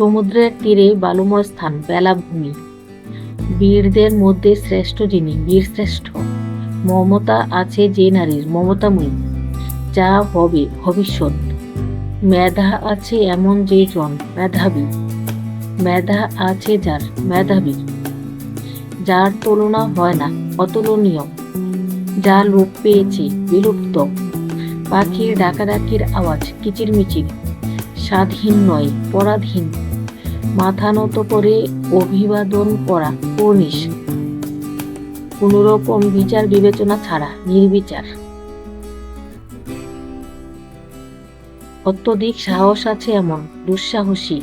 সমুদ্রের তীরে বালুময় স্থান বেলাভূমি বীরদের মধ্যে শ্রেষ্ঠ যিনি, বীর শ্রেষ্ঠ। মমতা আছে যে নারীর, মমতাময়ী। যা হবে ভবিষ্যৎ। মেধা আছে এমন যে জন, মেধাবী। মেধা আছে যার, মেধাবী। যার তুলনা হয় না, অতুলনীয়। যা লোপ পেয়েছে, বিলুপ্ত। পাখির ডাকাডাকির আওয়াজ, কিচিরমিচির। স্বাধীন নয়, পরাধীন। মাথা নত করে অভিবাদন করা, কর্নিশ। কোনোরকম বিচার বিবেচনা ছাড়া, নির্বিচার। অত্যধিক সাহস আছে এমন, দুঃসাহসী।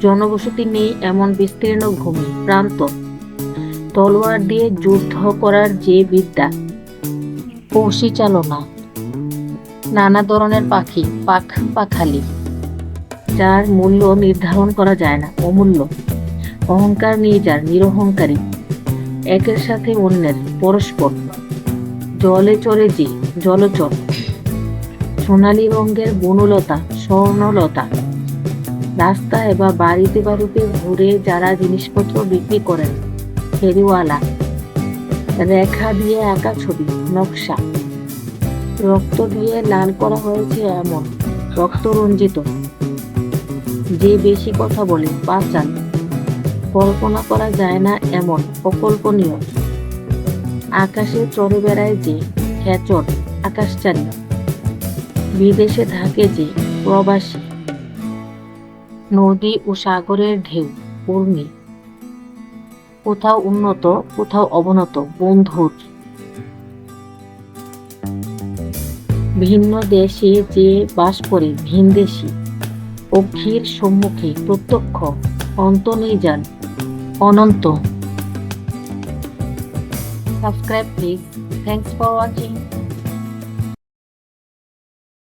জনবসতি নেই এমন বিস্তীর্ণ ভূমি, প্রান্ত। তলোয়ার দিয়ে যুদ্ধ করার যে বিদ্যা চালনা। নানা ধরনের পাখি, পাখ পাখালি। যার মূল্য নির্ধারণ করা যায় না, অমূল্য। অহংকার নিয়ে যার নিরহংকারী, একের সাথে অন্যের পরস্পর। জলে চড়ে যে জলচর সোনালী রঙের বনলতা, স্বর্ণলতা। রাস্তায় বা বাড়িতে বাড়িতে ঘুরে যারা জিনিসপত্র বিক্রি করেন, ফেরিওয়ালা। রেখা দিয়ে আঁকা ছবি, নকশা। রক্ত দিয়ে লাল করা হয়েছে এমন, রক্ত রঞ্জিত। যে বেশি কথা বলে বাঁচান কল্পনা করা যায় না এমন অকল্পনীয়। আকাশে চড়ে বেড়ায় যে খেচর, আকাশচারী। বিদেশে থাকে যে প্রবাসী। নদী ও সাগরের ঢেউ পূর্ণি কোথাও উন্নত, কোথাও অবনত, বন্ধুর। ভিন্ন দেশে যে বাস করে ভিনদেশি অক্ষীর সম্মুখে প্রত্যক্ষ অন্ত নিয়ে যান। অনন্ত। Subscribe please. Thanks for watching